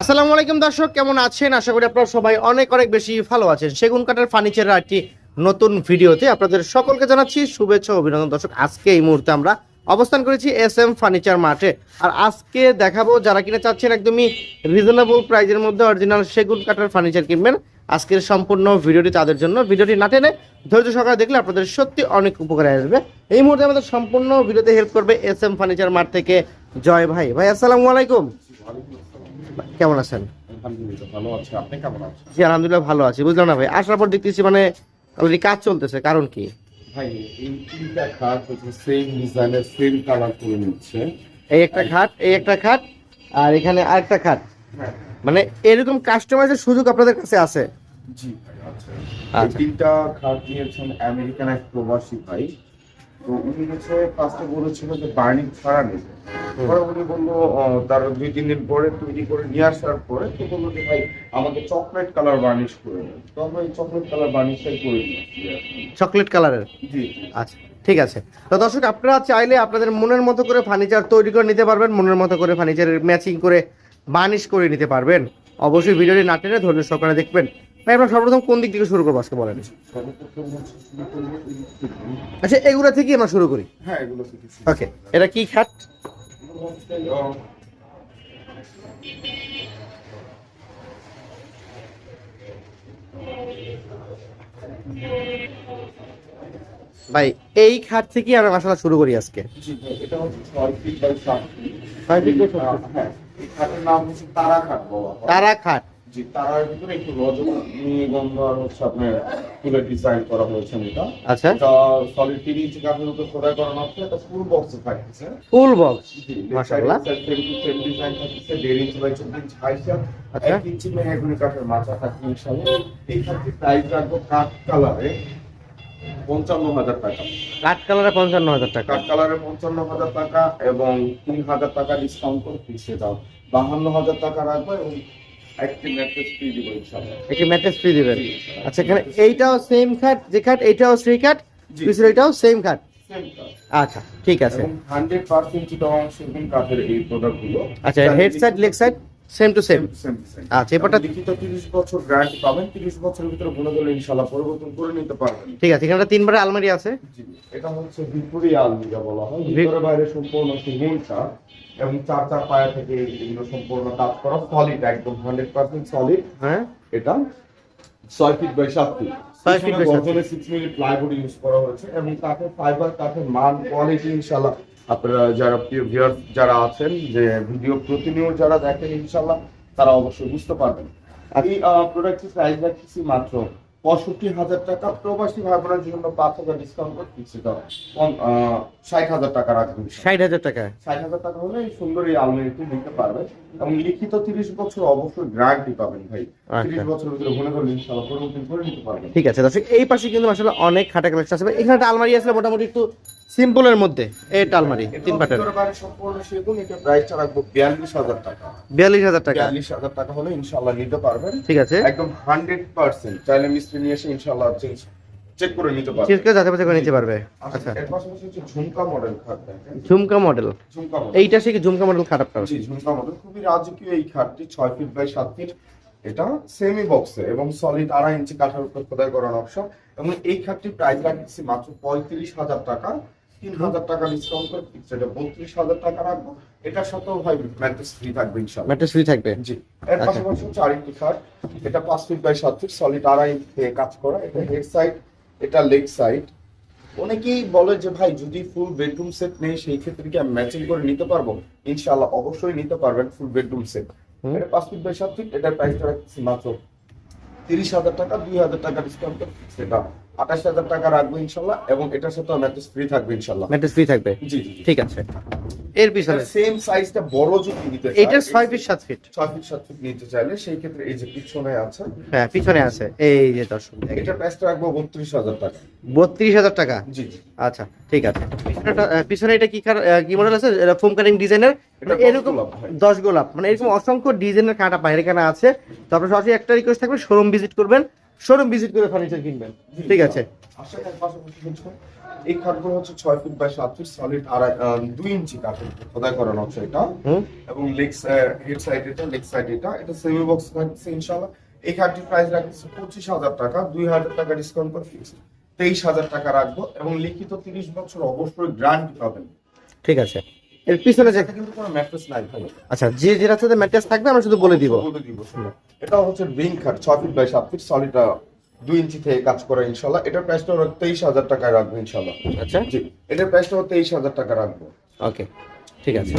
আসসালামু আলাইকুম দর্শক, কেমন আছেন? আশা করি আপনারা সবাই অনেক অনেক বেশি ভালো আছেন। সেগুন কাঠের ফার্নিচারের একটি নতুন ভিডিওতে আপনাদের সকলকে জানাচ্ছি শুভেচ্ছা অভিনন্দন। দর্শক, আজকে এই মুহূর্তে আমরা অবস্থান করেছি এস এম ফার্নিচার মার্টে। আর আজকে দেখাবো যারা কিনা চাচ্ছেন একদমই রিজনেবল প্রাইজের মধ্যে অরিজিনাল সেগুন কাঠের ফার্নিচার কিনবেন, আজকের সম্পূর্ণ ভিডিওটি তাদের জন্য। ভিডিওটি না টেনে ধৈর্য সহকারে দেখলে আপনাদের সত্যি অনেক উপকারে আসবে। এই মুহূর্তে আমাদের সম্পূর্ণ ভিডিওতে হেল্প করবে এস এম ফার্নিচার মার্ট থেকে জয় ভাই। ভাই, আসসালামু আলাইকুম। কেমন আছেন? জি আলহামদুলিল্লাহ ভালো আছি বুঝলাম না ভাই। আসার পর দেখতেছি মানে অলরেডি কাজ চলতেছে কারণ কি? ভাই এই তিনটা খাট সেম ডিজাইনের সেম কালার করে নিচ্ছে। এই একটা খাট এই একটা খাট আর এখানে আরেকটা খাট। হ্যাঁ। মানে এরকম কাস্টমাইজের সুযোগ আপনাদের কাছে আছে? জি আচ্ছা। তিনটা খাট নিয়েছেন আমেরিকান এক প্রবাসী ভাই। তো উনি হচ্ছে ফার্স্টে বলেছিল যে বার্নিং ছাড়া নেবে। পরে উনি বলল তার দুই তিন দিন পরে তৈরি করে নিয়ে আসার পরে তো বলল যে ভাই আমাকে চকলেট কালার বার্নিশ করে তো আমরা এই চকলেট কালার বার্নিশটাই করে চকলেট কালারের জি। আচ্ছা ঠিক আছে। তো দর্শক আপনারা চাইলে আপনাদের মনের মতো করে ফার্নিচার তৈরি করে নিতে পারবেন মনের মতো করে ফার্নিচারের ম্যাচিং করে বার্নিশ করে নিতে পারবেন। অবশ্যই ভিডিওটি না টেনে ধৈর্য সহকারে দেখবেন। ভাই আমরা সর্বপ্রথম কোন দিক থেকে শুরু করব আজকে বলেন? থেকে। আচ্ছা এগুলো থেকেই আমরা শুরু করি। হ্যাঁ এগুলো থেকে ওকে এটা কি খাট? ভাই এই খাট থেকেই আমরা মশলা শুরু করি আজকে। এটা হচ্ছে ফিট বাই ফিট। ফিট হ্যাঁ, এই খাটের নাম হচ্ছে তারা খাট বলা তারা খাট। জি, তারার ভিতরে একটু রজনীগন্ধা আর হচ্ছে আপনার ফুলের ডিজাইন করা হয়েছে এটা। আচ্ছা এটা solid তিন ইঞ্চি কাঠের খোদাই করানো আছে, এটা box এ থাকতেছে। ফুল বক্স মাশাআল্লাহ। same to same দেড় ইঞ্চি বাই চোদ্দ ইঞ্চি। এক ইঞ্চি মেহগনি কাঠের মাচা থাকবে ইনশাআল্লাহ। এই price রাখব কাঠ কালারে পঞ্চান্ন হাজার টাকা কাঠ কালারে পঞ্চান্ন হাজার টাকা কাঠ কালারে পঞ্চান্ন হাজার টাকা এবং তিন হাজার টাকা ডিসকাউন্ট করে ফিক্সে দাও বাহান্ন হাজার টাকা রাখব এবং একটি ম্যাট্রেস ফ্রি দিবেন। আচ্ছা এখানে এইটাও সেম খাট যে খাট এইটাও সেই খাট। পিছনে এটাও সেম খাট? আচ্ছা ঠিক আছে। সেগুন কাঠের এই আচ্ছা head side leg side same to same আচ্ছা, এবারটা- লিখিত তিরিশ বছর গ্যারান্টি পাবেন। তিরিশ বছরের ভিতরে দিলে ইনশাআল্লাহ পরিবর্তন করে নিতে পারবেন। ঠিক আছে এখানে তিনবার আলমারি আছে। জি, এটা হচ্ছে ভিক্টোরিয়া আলমিরা বলা হয়। ভিতরে বাইরে সম্পূর্ণ কাঠ এবং চার চার পায়া থেকে এগুলো সম্পূর্ণ কাজ করা সলিড একদম হান্ড্রেড পার্সেন্ট সলিড হ্যাঁ। এটা ছয় ফিট বাই সাত ফিট ছয় সাত গর্জনে সিক্স মিনিট প্লাইউড ইউজ করা হয়েছে এবং কাঠের ফাইবার কাঠের মান কোয়ালিটি ইনশাল্লাহ আপনারা যারা প্রিয় ভিউয়ার যারা আছেন যে ভিডিও প্রতিনিয়ত যারা দেখেন ইনশাল্লাহ তারা অবশ্যই বুঝতে পারবেন। এই প্রোডাক্টের প্রাইস রাখছি মাত্র পঁয়ষট্টি হাজার টাকা। প্রবাসী ভাই বোনের জন্য পাঁচ হাজার ডিসকাউন্ট করে দিচ্ছি ষাট হাজার টাকা রাখবেন ষাট হাজার টাকা? ষাট হাজার টাকা হলে এই সুন্দর এই আলমারিটি নিতে পারবেন। এবং লিখিত তিরিশ বছর অবশ্যই গ্যারান্টি পাবেন ভাই। আচ্ছা। তিরিশ বছরের ভিতরে মনে করলে ইনশাল্লাহ করে নিতে পারবেন। ঠিক আছে দর্শক এই পাশে কিন্তু আসলে অনেক খাটা কালেকশন আছে। এখানে একটা আলমারি আসলে মোটামুটি একটু সিম্পলের মধ্যে এইটা আলমারি তিন পাটের ভিতরে সম্পূর্ণ সেগুন এটা প্রাইসটা রাখব বিয়াল্লিশ হাজার টাকা। হলে নিতে পারবেন। ঠিক আছে। একদম চাইলে মিস্ত্রি নিয়ে এসে ইনশাল্লাহ চেক করে নিতে করে করে পারবে। আচ্ছা আচ্ছা। এর পাশাপাশি হচ্ছে jhumka model jhumka model jhumka model এইটা সে কি ঝুমকা মডেল জি ঝুমকা মডেল খুবই রাজকীয় এই খাটটি ছয় ফিট বাই সাত ফিট এটা সেমি বক্সে এবং সলিড আড়াই ইঞ্চি কাঠের উপর খোদাই করা নকশা এবং এই খাটটির প্রাইস রাখছি মাত্র পঁয়ত্রিশ হাজার টাকা। তিন হাজার টাকা ডিসকাউন্ট করে ফিক্স এটা বত্রিশ হাজার টাকা রাখব। এটার সাথেও ভাই ম্যাট্রেস ফ্রি থাকবে ইনশাল্লাহ ম্যাট্রেস ফ্রি থাকবে? জি। এর আচ্ছা। পাশাপাশি হচ্ছে আরেকটি খাট এটা পাঁচ ফিট বাই সাত ফিট সলিড আড়াই কাজ করা। এটা হেড সাইড এটা লেগ সাইড অনেকেই বলে যে ভাই যদি ফুল বেডরুম সেট নেই সেই ক্ষেত্রে কি আমি ম্যাচিং করে নিতে পারব? ইনশাআল্লাহ অবশ্যই নিতে পারবেন ফুল বেডরুম সেট এটা পাঁচ ফিট বাই সাত ফিট এটার প্রাইসটা রাখছি মাত্র তিরিশ হাজার টাকা দুই হাজার টাকা ডিসকাউন্ট সেটা আঠাশ হাজার টাকা রাখব ইনশাল্লাহ এবং এটার সাথে ম্যাট্রেস ফ্রি থাকবে ইনশাল্লাহ। ম্যাট্রেস ফ্রি থাকবে? জি ঠিক আছে। এর পিছনে? সেম সাইজটা বড় যদি নিতে চান, এইটার ছয় ফিট সাত ফিট ছয় ফিট সাত ফিট নিতে চাইলে সেই ক্ষেত্রে এই যে পিছনে আছে হ্যাঁ পিছনে আছে। এই যে দর্শক এটা প্রাইসটা রাখব বত্রিশ হাজার টাকা। বত্রিশ হাজার টাকা? জি আচ্ছা ঠিক আছে। পিছনে এটা কি কার- কি মডেল আছে? ফোম কাটিং ডিজাইনের দশ এরকম গোলাপ ভাই। দশ গোলাপ। মানে এরকম অসংখ্য ডিজাইনের কাটা বাইরে কেনা আছে। তো আপনার সরাসরি একটা রিকোয়েস্ট থাকবে শোরুম ভিজিট করবেন। শোরুম ভিজিট করে ফার্নিচার কিনবেন। ঠিক আছে? করি পাশাপাশি হচ্ছে এই খাটগুলো হচ্ছে ছয় ফিট বাই সাত ফিট সলিড আড়াই দুই ইঞ্চি কাঠের খোদাই করানো হচ্ছে এটা। এবং লেগ হেড সাইড এটা লেগ সাইড এটা। এটা সেমি বক্স থাকছে ইনশাল্লাহ এই খাটটির প্রাইস রাখছে পঁচিশ হাজার টাকা দুই হাজার টাকা ডিসকাউন্ট করে ফিক্স তেইশ হাজার টাকা রাখব এবং লিখিত তিরিশ বছর অবশ্যই গ্রান্ট পাবেন। ঠিক আছে। এর পিছনে যে আচ্ছা যে যেটার সাথে ম্যাট্রেস থাকবে আমরা শুধু বলে দিব। এটা হচ্ছে রিং খাট ছয় ফিট বাই সাত ফিট সলিড দুই ইঞ্চি থেকে কাজ করে ইনশাল্লাহ। এটার প্রাইসটা আমরা তেইশ হাজার টাকায় রাখব ইনশাল্লাহ। আচ্ছা। জি এটার প্রাইসটা তেইশ হাজার টাকা রাখব। ওকে ঠিক আছে।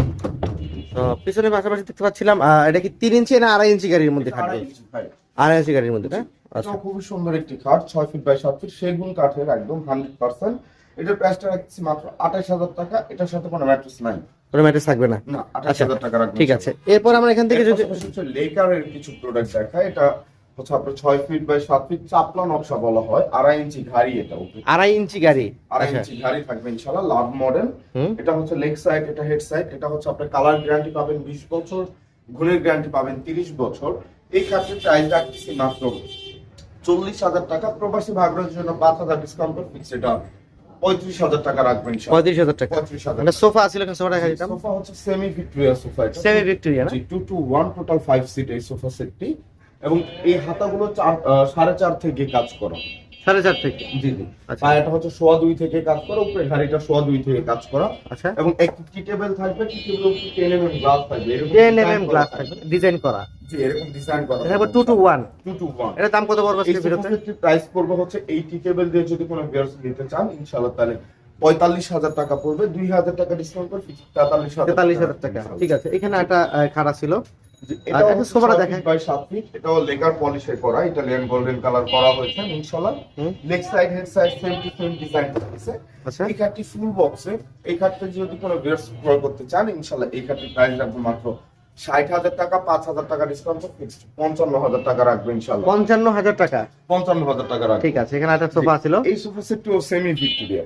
পিছনে পাশাপাশি দেখতে পাচ্ছিলাম এটা কি তিন ইঞ্চি না আড়াই ইঞ্চি গাড়ির মধ্যে থাকবে আড়াই ইঞ্চি, ভাই। আড়াই ইঞ্চি গাড়ির মধ্যে না? আচ্ছা। খুবই সুন্দর একটি খাট ছয় ফিট বাই সাত ফিট সেগুন কাঠের একদম হান্ড্রেড পার্সেন্ট এটার প্রাইসটা রাখছি মাত্র আঠাশ হাজার টাকা এটার সাথে কোনো ম্যাট্রেস নাই। কোনো ম্যাট্রেস থাকবে না। না আচ্ছা, হাজার টাকা রাখব ঠিক আছে। এরপর আমরা এখান থেকে যদি লেকারের কিছু প্রোডাক্ট দেখায়। এটা হচ্ছে আপনার ছয় ফিট বাই সাত ফিট চাপলা নকশা বলা হয়। আড়াই ইঞ্চি ঘাড়ি এটা আড়াই ইঞ্চি গাড়ি আড়াই আচ্ছা। ইঞ্চি ঘাড়ি থাকবে ইনশাল্লাহ লাভ মডেল এটা হচ্ছে লেগ সাইড এটা হেড সাইড এটা হচ্ছে আপনার কালার গ্যারান্টি পাবেন বিশ বছর ঘুরের গ্যারান্টি পাবেন তিরিশ বছর। এই খাতের প্রাইস রাখতেছি মাত্র চল্লিশ হাজার টাকা। প্রবাসী ভাগরের জন্য পাঁচ হাজার ডিসকাউন্ট ফিক্স এটা পঁয়ত্রিশ হাজার টাকা রাখবেন পঁয়ত্রিশ হাজার টাকা। পঁয়ত্রিশ হাজার মানে সোফা এখানে সোফা হচ্ছে semi Victoria sofa semi Victoria না? Two two one total five seat এই সোফা সেটটি। এবং এই হাতাগুলো চার সাড়ে চার থেকে কাজ করা। সাড়ে চার থেকে? জি জি। আচ্ছা। পায়াটা হচ্ছে সোয়া দুই থেকে কাজ করা উপরে ঘাড়িটা সোয়া দুই থেকে কাজ করা। আচ্ছা। এবং একটি টি টেবিল থাকবে টি টেবিল উপরে টেন এমএম গ্লাস থাকবে টেন এম design এম করা গ্লাস থাকবে ডিজাইন করা। জি এরকম ডিজাইন করা। থাকবে two two one two two one এটার দাম কত পড়বে আজকে ভিডিওতে প্রাইস পড়বে হচ্ছে এই টি টেবিল দিয়ে যদি কোনো ভিউয়ার্স নিতে চান ইনশাআল্লাহ তাহলে পঁয়তাল্লিশ হাজার টাকা পড়বে। দুই হাজার টাকা ডিসকাউন্ট করে তেতাল্লিশ হাজার টাকা ঠিক আছে এখানে একটা খাড়া ছিল। এটাও একটা হচ্ছে সোফাটা ছয় বাই সাত ফিট এটাও লেকার পলিশে করা ইটালিয়ান গোল্ডেন কালার করা হয়েছে ইনশাআল্লাহ। Leg side head side same to same design আচ্ছা। এই কার্ডটি ফুল বক্সে এই খাটটা যদি কোনো ভিউয়ার্স ক্রয় করতে চান ইনশাআল্লাহ এই কার্ডটির প্রাইস রাখব মাত্র ষাট হাজার টাকা পাঁচ হাজার টাকা ডিসকাউন্ট ফিক্সড পঞ্চান্ন হাজার টাকা রাখব ইনশাআল্লাহ। পঞ্চান্ন হাজার টাকা? পঞ্চান্ন হাজার টাকা রাখব। ঠিক আছে এখানে একটা সোফা ছিল। এই সোফা সেটটি সেমি ভিক্টোরিয়া।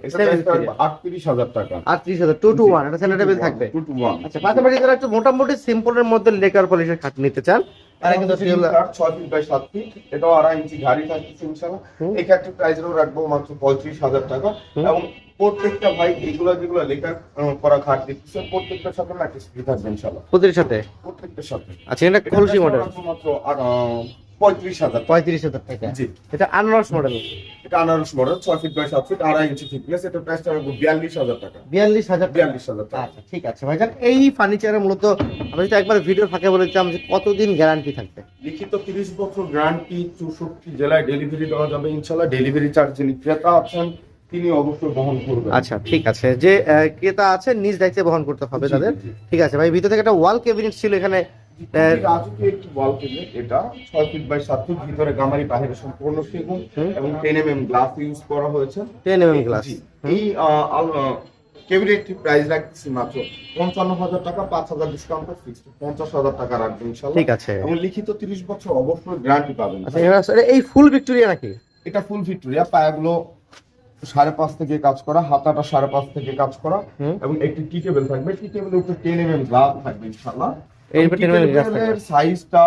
আটত্রিশ হাজার টাকা। আটত্রিশ হাজার টু টু ওয়ান এটা সেন্টার থাকবে। টু টু ওয়ান আচ্ছা পাশাপাশি যারা একটু মোটামুটি সিম্পলের মধ্যে লেকার পলিশের খাট নিতে চান এটাও আড়াই ইঞ্চি গাড়ি থাকছে ইনশাল্লাহ। এই প্রাইস রাখব মাত্র পঁয়ত্রিশ হাজার টাকা। এবং প্রত্যেকটা ভাই এগুলো যেগুলো লেখা করা প্রত্যেকটার সাথে থাকবে প্রতির সাথে? প্রত্যেকটার সাথে। আচ্ছা এটা খলসি মডেল মাত্র পঁয়ত্রিশ হাজার পঁয়ত্রিশ হাজার টাকা। জি। এটা আনারস মডেল এটা আনারস মডেল ছয় ফিট বাই সাত ফিট আড়াই ইঞ্চি থিকনেস এটা প্রাইসটা রাখব বিয়াল্লিশ হাজার টাকা। বিয়াল্লিশ হাজার বিয়াল্লিশ হাজার টাকা। আচ্ছা ঠিক আছে ভাইজান। এই ফার্নিচারে মূলত আমি যদি একবার ভিডিও ফাঁকে বলেছিলাম যে কতদিন গ্যারান্টি থাকবে? লিখিত তিরিশ বছর গ্যারান্টি চৌষট্টি জেলায় ডেলিভারি দেওয়া যাবে। ইনশাল্লাহ ডেলিভারি চার্জ যিনি ক্রেতা আছেন তিনি অবশ্যই বহন করবেন। আচ্ছা ঠিক আছে। যে ক্রেতা আছে নিজ দায়িত্বে বহন করতে হবে তাদের? ঠিক আছে। ভাই ভিতর থেকে একটা ওয়াল ক্যাবিনেট ছিল এখানে। রাজকীয় একটি ওয়াল কেবিনেট এটা ছয় ফিট বাই সাত ফিট ভিতরে গামারি বাহিরে সম্পূর্ণ সেগুন এবং ten M M glass use করা হয়েছে। টেন এম গ্লাস এই ক্যাবিনেটটি প্রাইস রাখছি মাত্র পঞ্চান্ন হাজার টাকা পাঁচ হাজার ডিসকাউন্ট ফিক্সড পঞ্চাশ হাজার টাকা রাখবেন ইনশাল্লাহ। ঠিক আছে। এবং লিখিত তিরিশ বছর অবশ্যই গ্যারান্টি পাবেন। আচ্ছা এই ফুল ভিক্টোরিয়া নাকি? এটা ফুল ভিক্টোরিয়া পায়াগুলো সাড়ে পাঁচ থেকে কাজ করা হাতাটা সাড়ে পাঁচ থেকে কাজ করা এবং একটি টি টেবিল থাকবে। টি টেবিলের উপরে টেন এম এম গ্লাস থাকবে ইনশাল্লাহ এর উপরে 10 glass থাকবে। সাইজটা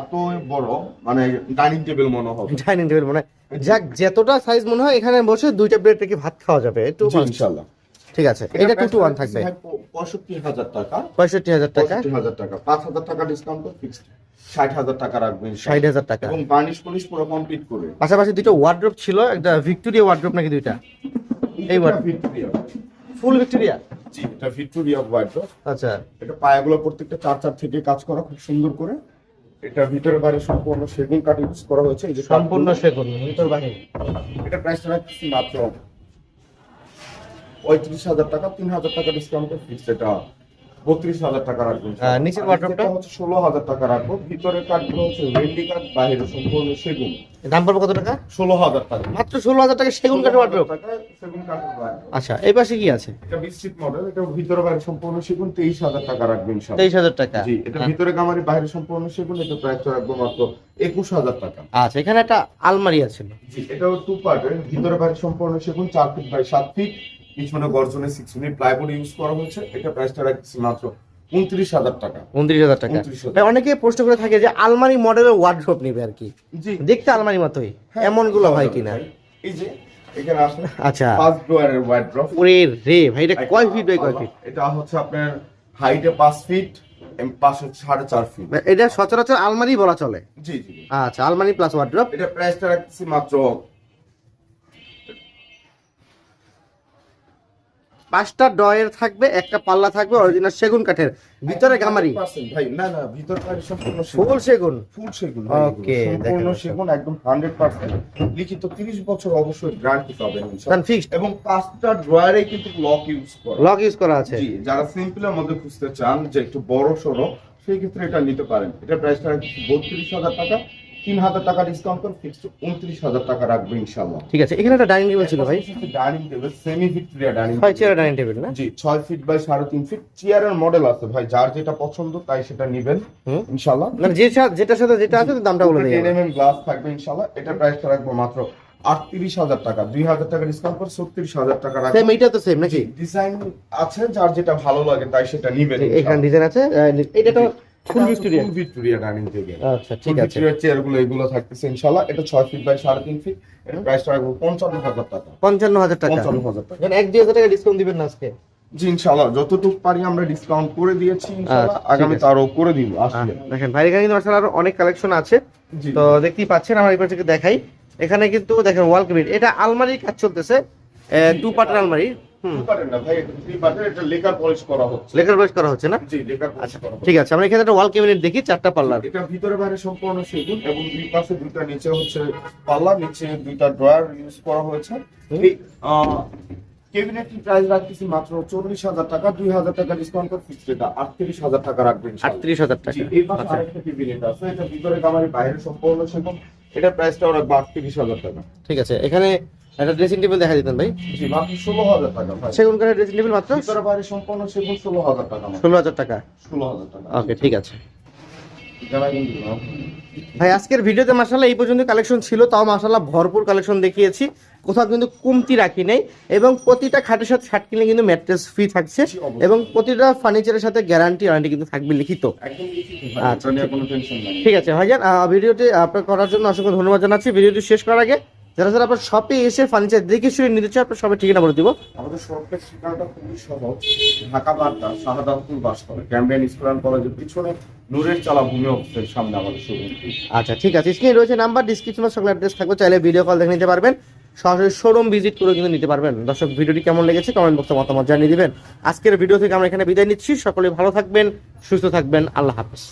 এত বড় মানে ডাইনিং টেবিল মনে হবে। ডাইনিং টেবিল মনে হয়। যাক যতটা সাইজ মনে হয় এখানে বসে দুইটা রেখে ভাত খাওয়া যাবে। একটু ইনশাল্লাহ ঠিক আছে। এটা টু টু ওয়ান থাকবে। পঁয়ষট্টি হাজার টাকা। পঁয়ষট্টি হাজার টাকা। পঁয়ষট্টি হাজার টাকা। পাঁচ হাজার টাকা ডিসকাউন্ট ফিক্সড ষাট হাজার টাকা রাখবেন ষাট হাজার টাকা। এবং বার্নিশ পলিশ পুরো কমপ্লিট করে পাশাপাশি দুটো ওয়ার্ড্রোপ ছিল একটা ভিক্টোরিয়া ওয়ার্ড্রোপ নাকি দুইটা? এই ভিক্টোরিয়া ফুল ভিক্টোরিয়া জি এটা ভিক্টোরিয়া হোয়াইট আচ্ছা। এটা পায়াগুলো প্রত্যেকটা চার চার থেকে কাজ করা খুব সুন্দর করে। এটা ভিতরে বাইরে সম্পূর্ণ সেগুন কাঠ ইউজ করা হয়েছে। এই যে সম্পূর্ণ সেগুন ভিতর বাহির এটা প্রাইসটা রাখছি মাত্র পঁয়ত্রিশ হাজার টাকা তিন হাজার টাকা ডিসকাউন্ট ফিক্স এটা। বত্রিশ হাজার টাকা রাখবেন নিচের আর wardrobe টা? নিচেরটা হচ্ছে ষোলো হাজার টাকা রাখব ভিতরের কাঠগুলো হচ্ছে রেন্ডি কাঠ বাইরে সম্পূর্ণ সেগুন। দাম পড়বে কত টাকা? ষোলো হাজার টাকা। মাত্র ষোলো হাজার টাকা সেগুন কাঠের ওয়ার্ড্রোপ সেগুন কাঠের আচ্ছা এই পাশে কি আছে? এটা বিস্ট্রিট মডেল এটা ভিতরে বাইরে সম্পূর্ণ সেগুন তেইশ হাজার টাকা রাখবেন ইনশাআল্লাহ। তেইশ হাজার টাকা। জি এটা ভিতরে গামারি বাইরে সম্পূর্ণ সেগুন এটা প্রাইস রাখব মাত্র একুশ হাজার টাকা। আচ্ছা এখানে একটা আলমারি আছে। জি এটাও টু পার্টের ভিতরে বাইরে সম্পূর্ণ সেগুন চার ফিট বাই সাত ফিট পিছনে গর্জনে সিক্স মিনিট। প্লাইবোর্ড ইউজ করা হয়েছে। এটা প্রাইসটা রাখছি মাত্র উনত্রিশ হাজার টাকা। উনত্রিশ হাজার টাকা। অনেকে প্রশ্ন করে থাকে যে আলমারি মডেলের ওয়ার্ড্রোপ নিবে আর কি। দেখতে আলমারি মতোই। হ্যাঁ, এমনগুলো হয় কিনা? এই যে এখানে আসলে আচ্ছা। পাঁচ ডোয়ারের ওয়ার্ড্রপ ওরে রে ভাই এটা কয় ফিট বাই কয় ফিট এটা হচ্ছে আপনার হাইটে পাঁচ ফিট পাশে সাড়ে চার ফিট এটা সচরাচর আলমারি বলা চলে। জি জি জি। আচ্ছা আলমারি প্লাস ওয়ার্ড্রোপ এটা প্রাইসটা রাখতেছি মাত্র পাঁচটা ডয়ের থাকবে একটা পাল্লা থাকবে অরিজিনাল সেগুন কাঠের। ভিতরে গামারি। ভাই না না ভিতর সম্পূর্ণ ফুল সেগুন। ফুল সেগুন Okay, সম্পূর্ণ সেগুন একদম হান্ড্রেড পার্সেন্ট লিখিত তিরিশ বছর অবশ্যই গ্যারান্টি পাবেন ইনশাআল্লাহ। ফিক্সড এবং পাঁচটা ড্রয়ারে কিন্তু লক ইউজ করে। লক ইউজ করা আছে। জি যারা সিম্পলের মধ্যে খুঁজতে চান যে একটু বড় সড়ো সেই ক্ষেত্রে এটা নিতে পারেন। এটা প্রাইসটা বত্রিশ হাজার টাকা। তিন হাজার টাকা ডিসকাউন্ট করে ফিক্সড উনত্রিশ হাজার টাকা রাখবে ইনশাল্লাহ ঠিক আছে এখানে একটা ডাইনিং টেবিল ছিল ভাই। Dining table semi Victoria dining ছয় চেয়ার ডাইনিং টেবিল না? জি ছয় ফিট বাই সাড়ে তিন ফিট চেয়ারের মডেল আছে ভাই যার যেটা পছন্দ তাই সেটা নিবেন ইনশাল্লাহ মানে যে সা- যেটার সাথে যেটা আছে দামটা বলে টেন গ্লাস থাকবে ইনশাল্লাহ এটা প্রাইসটা রাখব মাত্র আটত্রিশ হাজার টাকা। দুই হাজার টাকা ডিসকাউন্ট করে ছত্রিশ হাজার টাকা রাখব। সেম তো সেম নাকি? ডিজাইন আছে যার যেটা ভালো লাগে তাই সেটা নিবেন এখানে ডিজাইন আছে এটা তো full Victoria. Full Victoria dining table আচ্ছা ঠিক আছে। চেয়ারগুলো এগুলো থাকতেছে ইনশাল্লাহ এটা ছয় ফিট বাই সাড়ে তিন ফিট এটা প্রাইসটা রাখব পঞ্চান্ন হাজার টাকা। পঞ্চান্ন হাজার টাকা। পঞ্চান্ন হাজার টাকা। এখানে এক দুই টাকা ডিসকাউন্ট দিবেন না আজকে? জি ইনশাল্লাহ যতটুকু পারি আমরা ডিসকাউন্ট করে দিয়েছি আচ্ছা। আরও করে দিব আসলে। দেখেন ভাই এখানে কিন্তু আরও অনেক কালেকশন আছে। জি তো দেখতেই পাচ্ছেন আমার থেকে দেখাই। এখানে কিন্তু দেখেন ওয়াল ক্যাবিনেট এটা আলমারির কাজ চলতেছে। টু পার্টের আলমারি। বয়স করা হচ্ছে। না? আচ্ছা করা হচ্ছে। ঠিক আছে আমরা এখানে একটা ওয়াল ক্যাবিনেট দেখি চারটা পাল্লার এটা ভিতরে বাইরে সম্পূর্ণ সেগুন এবং দুই পাশে দুইটা নিচে হচ্ছে পাল্লা নিচে দুইটা ড্রয়ার ইউজ করা হয়েছে। ক্যাবিনেটটি প্রাইস রাখতেছি মাত্র চল্লিশ হাজার টাকা দুই হাজার টাকা ডিসকাউন্ট করে ফিক্সড এটা আটত্রিশ হাজার টাকা রাখবেন আটত্রিশ হাজার টাকা। এই পাশে আচ্ছা। আরেকটা ক্যাবিনেট আছে এটা ভিতরে কামারি বাইরে সম্পূর্ণ সেগুন। এটা প্রাইসটাও রাখব আটত্রিশ হাজার টাকা। ঠিক আছে এখানে একটা ড্রেসিং টেবিল দেখা দিতেন ভাই। ষোলো হাজার টাকা সেগুন কাঠের ড্রেসিং টেবিল মাত্র? বাইরে সম্পূর্ণ সেগুন ষোলো হাজার টাকা ষোলো হাজার টাকা? ষোলো হাজার টাকা। ওকে ঠিক আছে। ভাই আজকের ভিডিওতে মাসাল্লাহ এই পর্যন্ত কালেকশন ছিল তাও মাসাল্লাহ ভরপুর কালেকশন দেখিয়েছি। কোথাও কিন্তু কমতি রাখি নাই এবং প্রতিটা খাটের সাথে খাট কিনলে কিন্তু ম্যাট্রেস ফ্রি থাকছে এবং প্রতিটা ফার্নিচারের সাথে গ্যারান্টি ওয়ারেন্টি কিন্তু থাকবে লিখিত। আচ্ছা, কোনো ঠিক আছে ভাইজান ভিডিওটি আপনার করার জন্য অসংখ্য ধন্যবাদ জানাচ্ছি। ভিডিওটি শেষ করার আগে যারা যারা আপনার শপে এসে ফার্নিচার দেখে শুনে নিতে চায় আপনার সবাই ঠিকানা বলে দিব। আমাদের শপের ঠিকানাটা খুবই সহজ। ঢাকা বাড্ডা শাহাদাতপুর বাস করে ক্যাম্বিয়ান স্কুল কলেজের পিছনে নূরের চালা ভূমি অফিসের সামনে আমাদের শোরুম আচ্ছা ঠিক আছে। স্ক্রিনে রয়েছে নাম্বার ডিসক্রিপশনে সকল অ্যাড্রেস থাকবে। চাইলে ভিডিও কল দেখে নিতে পারবেন। সরাসরি শোরুম ভিজিট করে কিন্তু নিতে পারবেন। দর্শক ভিডিওটি কেমন লেগেছে কমেন্ট বক্সে মতামত জানিয়ে দিবেন। আজকের ভিডিও থেকে আমরা এখানে বিদায় নিচ্ছি। সকলে ভালো থাকবেন সুস্থ থাকবেন। আল্লাহ হাফেজ।